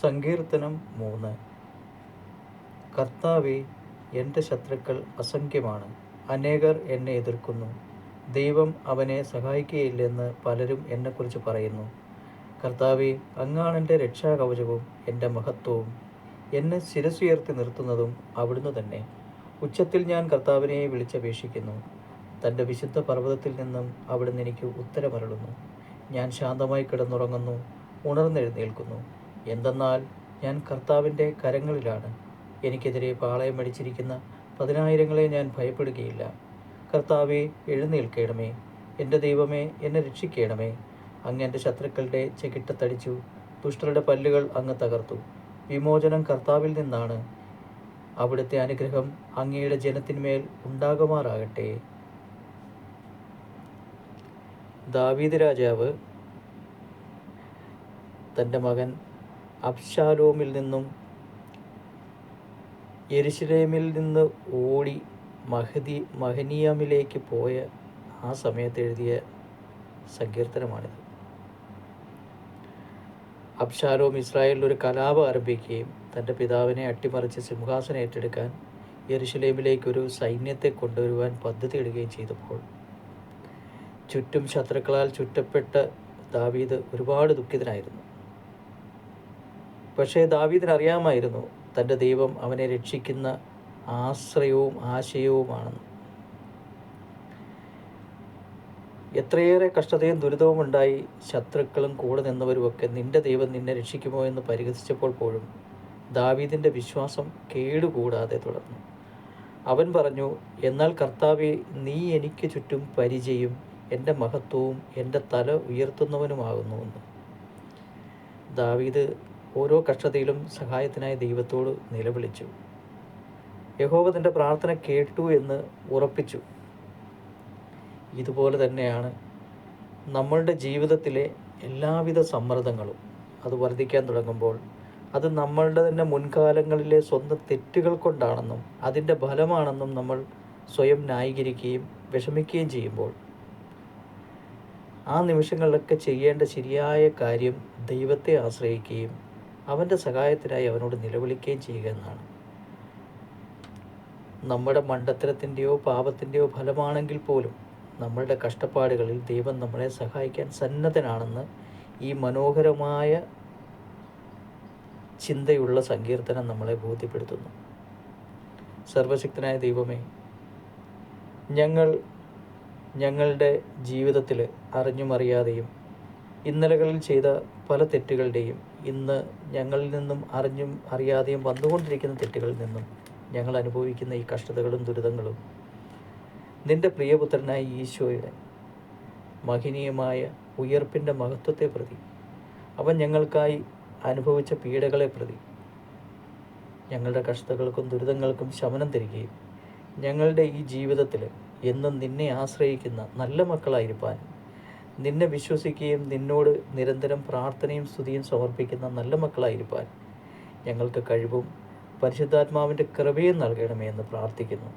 സങ്കീർത്തനം മൂന്ന്. കർത്താവെ എന്റെ ശത്രുക്കൾ അസംഖ്യമാണ്. അനേകർ എന്നെ എതിർക്കുന്നു. ദൈവം അവനെ സഹായിക്കുകയില്ലെന്ന് പലരും എന്നെക്കുറിച്ച് പറയുന്നു. കർത്താവെ അങ്ങാണെന്റെ രക്ഷാകവചവും എന്റെ മഹത്വവും. എന്നെ ശിരസുയർത്തി നിർത്തുന്നതും അവിടുന്ന് തന്നെ. ഉച്ചത്തിൽ ഞാൻ കർത്താവിനെ വിളിച്ചപേക്ഷിക്കുന്നു. തന്റെ വിശുദ്ധ പർവതത്തിൽ നിന്നും അവിടുന്ന് എനിക്ക് ഉത്തരമരളുന്നു. ഞാൻ ശാന്തമായി കിടന്നുറങ്ങുന്നു. ഉണർന്നെഴുന്നേൽക്കുന്നു. എന്തെന്നാൽ ഞാൻ കർത്താവിന്റെ കരങ്ങളിലാണ്. എനിക്കെതിരെ പാളയമടിച്ചിരിക്കുന്ന പതിനായിരങ്ങളെ ഞാൻ ഭയപ്പെടുകയില്ല. കർത്താവെ എഴുന്നേൽക്കണമേ. എന്റെ ദൈവമേ എന്നെ രക്ഷിക്കണമേ. അങ്ങ് എന്റെ ശത്രുക്കളുടെ ചെകിട്ടത്തടിച്ചു. ദുഷ്ടരുടെ പല്ലുകൾ അങ്ങ് തകർത്തു. വിമോചനം കർത്താവിൽ നിന്നാണ്. അവിടുത്തെ അനുഗ്രഹം അങ്ങയുടെ ജനത്തിന്മേൽ ഉണ്ടാകുമാറാകട്ടെ. ദാവീദ് രാജാവ് തന്റെ മകൻ അബ്ഷാലോമിൽ നിന്നും യെരുശലേമിൽ നിന്ന് ഓടി മഹദി മഹനിയാമിലേക്ക് പോയ ആ സമയത്ത് എഴുതിയ സങ്കീർത്തനമാണിത്. അബ്ഷാലോം ഇസ്രായേലിൽ ഒരു കലാപം ആരംഭിക്കുകയും തന്റെ പിതാവിനെ അട്ടിമറിച്ച് സിംഹാസനം ഏറ്റെടുക്കാൻ യെരുശലേമിലേക്കൊരു സൈന്യത്തെ കൊണ്ടുവരുവാൻ പദ്ധതി ഇടുകയും ചെയ്തപ്പോൾ ചുറ്റും ശത്രുക്കളാൽ ചുറ്റപ്പെട്ട ദാവീദ് ഒരുപാട് ദുഃഖിതനായിരുന്നു. പക്ഷേ ദാവീദിന് അറിയാമായിരുന്നു തന്റെ ദൈവം അവനെ രക്ഷിക്കുന്ന ആശ്രയവും ആശയവുമാണെന്ന്. എത്രയേറെ കഷ്ടതയും ദുരിതവും ഉണ്ടായി ശത്രുക്കളും കൂടെ നിന്നവരുമൊക്കെ നിന്റെ ദൈവം നിന്നെ രക്ഷിക്കുമോ എന്ന് പരിഹസിച്ചപ്പോൾ പോലും ദാവീദിന്റെ വിശ്വാസം കേടുകൂടാതെ തുടർന്നു. അവൻ പറഞ്ഞു എന്നാൽ കർത്താവെ നീ എനിക്ക് ചുറ്റും പരിചയും എന്റെ മഹത്വവും എന്റെ തല ഉയർത്തുന്നവനുമാകുന്നുവെന്ന് ദാവീദ് ഓരോ കഷ്ടതയിലും സഹായത്തിനായി ദൈവത്തോട് നിലവിളിച്ചു. യഹോവ തന്റെ പ്രാർത്ഥന കേട്ടു എന്ന് ഉറപ്പിച്ചു. ഇതുപോലെ തന്നെയാണ് നമ്മളുടെ ജീവിതത്തിലെ എല്ലാവിധ സമ്മർദ്ദങ്ങളും. അത് വർദ്ധിക്കാൻ തുടങ്ങുമ്പോൾ അത് നമ്മളുടെ തന്നെ മുൻകാലങ്ങളിലെ സ്വന്തം തെറ്റുകൾ കൊണ്ടാണെന്നും അതിന്റെ ഫലമാണെന്നും നമ്മൾ സ്വയം ന്യായീകരിക്കുകയും വിഷമിക്കുകയും ചെയ്യുമ്പോൾ ആ നിമിഷങ്ങളിലൊക്കെ ചെയ്യേണ്ട ശരിയായ കാര്യം ദൈവത്തെ ആശ്രയിക്കുകയും അവന്റെ സഹായത്തിനായി അവനോട് നിലവിളിക്കുകയും ചെയ്യുക എന്നാണ്. നമ്മുടെ മണ്ടത്തരത്തിന്റെയോ പാപത്തിന്റെയോ ഫലമാണെങ്കിൽ പോലും നമ്മളുടെ കഷ്ടപ്പാടുകളിൽ ദൈവം നമ്മളെ സഹായിക്കാൻ സന്നദ്ധനാണെന്ന് ഈ മനോഹരമായ ചിന്തയുള്ള സങ്കീർത്തനം നമ്മളെ ബോധ്യപ്പെടുത്തുന്നു. സർവശക്തനായ ദൈവമേ ഞങ്ങൾ ഞങ്ങളുടെ ജീവിതത്തിൽ അറിഞ്ഞും അറിയാതെയും ഇന്നലകളിൽ ചെയ്ത പല തെറ്റുകളുടെയും ഇന്ന് ഞങ്ങളിൽ നിന്നും അറിഞ്ഞും അറിയാതെയും വന്നുകൊണ്ടിരിക്കുന്ന തെറ്റുകളിൽ നിന്നും ഞങ്ങൾ അനുഭവിക്കുന്ന ഈ കഷ്ടതകളും ദുരിതങ്ങളും. നിന്റെ പ്രിയപുത്രനായ ഈശോയുടെ മഹനീയമായ ഉയർപ്പിന്റെ മഹത്വത്തെ പ്രതി. അവൻ ഞങ്ങൾക്കായി അനുഭവിച്ച പീഡകളെ പ്രതി. ഞങ്ങളുടെ കഷ്ടതകൾക്കും ദുരിതങ്ങൾക്കും ശമനം തരികയും ഞങ്ങളുടെ ഈ ജീവിതത്തിൽ എന്നും നിന്നെ ആശ്രയിക്കുന്ന നല്ല മക്കളായിരിക്കാൻ നിന്നെ വിശ്വസിക്കുകയും നിന്നോട് നിരന്തരം പ്രാർത്ഥനയും സ്തുതിയും സമർപ്പിക്കുന്ന നല്ല മക്കളായിരിക്കാൻ ഞങ്ങൾക്ക് കഴിവും പരിശുദ്ധാത്മാവിന്റെ കൃപയും നൽകണമേ എന്ന് പ്രാർത്ഥിക്കുന്നു.